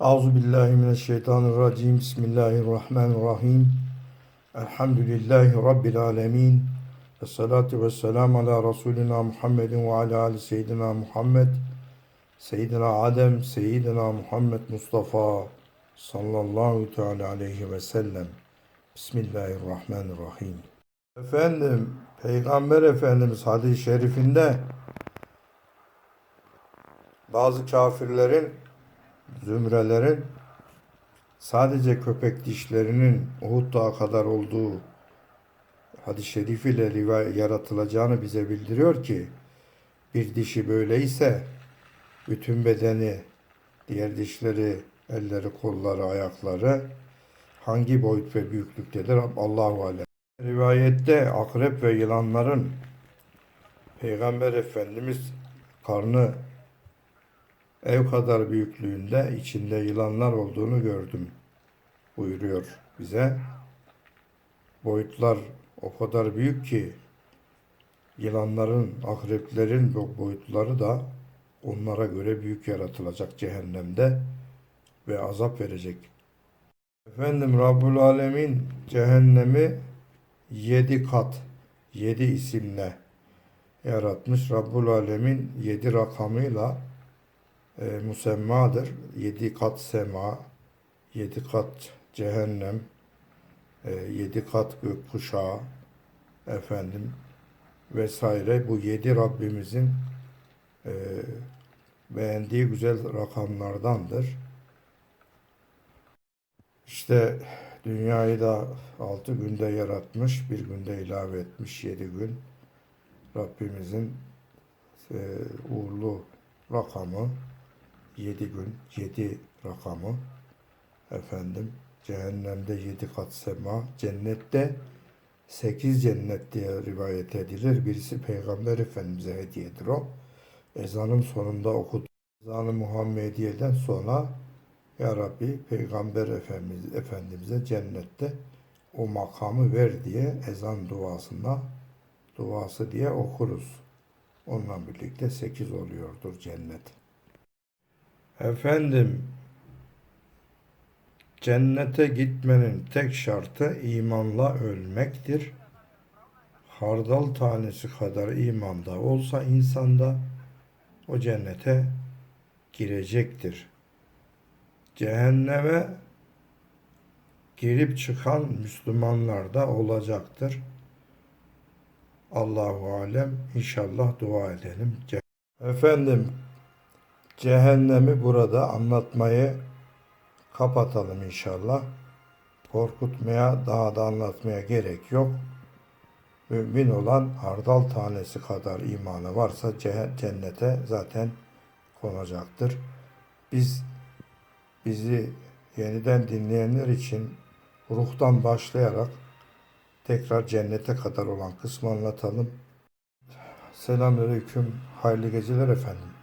Euzu billahi mineşşeytanirracim. Bismillahirrahmanirrahim. Elhamdülillahi rabbil alamin. Essalatu vesselam ala Resulina Muhammedin ve ala ali seyyidina Muhammed. Seyyidina Adem, Seyyidina Muhammed Mustafa sallallahu teala aleyhi ve sellem. Bismillahirrahmanirrahim. Efendim, Peygamber Efendimiz hadis-i şerifinde bazı kafirlerin, zümrelerin sadece köpek dişlerinin Uhud Dağı kadar olduğu hadis-i şerif ile yaratılacağını bize bildiriyor ki bir dişi böyleyse bütün bedeni, diğer dişleri, elleri, kolları, ayakları hangi boyut ve büyüklüktedir Allahu alem. Rivayette akrep ve yılanların Peygamber Efendimiz karnı ev kadar büyüklüğünde içinde yılanlar olduğunu gördüm buyuruyor bize. Boyutlar o kadar büyük ki yılanların, akreplerin boyutları da onlara göre büyük yaratılacak cehennemde ve azap verecek. Efendim Rabbul Alemin cehennemi yedi kat, yedi isimle yaratmış. Rabbul Alemin yedi rakamıyla e, musemmadır. Yedi kat sema, yedi kat cehennem, e, yedi kat gökkuşağı, efendim vesaire. Bu yedi Rabbimizin e, beğendiği güzel rakamlardandır. İşte dünyayı da altı günde yaratmış, bir günde ilave etmiş yedi gün. Rabbimizin e, uğurlu rakamı yedi gün, yedi rakamı efendim cehennemde yedi kat sema, cennette sekiz cennet diye rivayet edilir. Birisi Peygamber Efendimiz'e hediyedir o. Ezanın sonunda okudu. Ezanı Muhammediye'den sonra Ya Rabbi Peygamber Efendimiz, Efendimiz'e cennette o makamı ver diye ezan duasında duası diye okuruz. Onunla birlikte sekiz oluyordur cennet. Efendim, cennete gitmenin tek şartı imanla ölmektir. Hardal tanesi kadar imanda olsa insanda o cennete girecektir. Cehenneme girip çıkan Müslümanlar da olacaktır. Allahu alem inşallah dua edelim. Efendim cehennemi burada anlatmayı kapatalım inşallah. Korkutmaya, daha da anlatmaya gerek yok. Mümin olan hardal tanesi kadar imanı varsa cennete zaten konacaktır. Biz bizi yeniden dinleyenler için ruhtan başlayarak tekrar cennete kadar olan kısmı anlatalım. Selamünaleyküm. Hayırlı geceler efendim.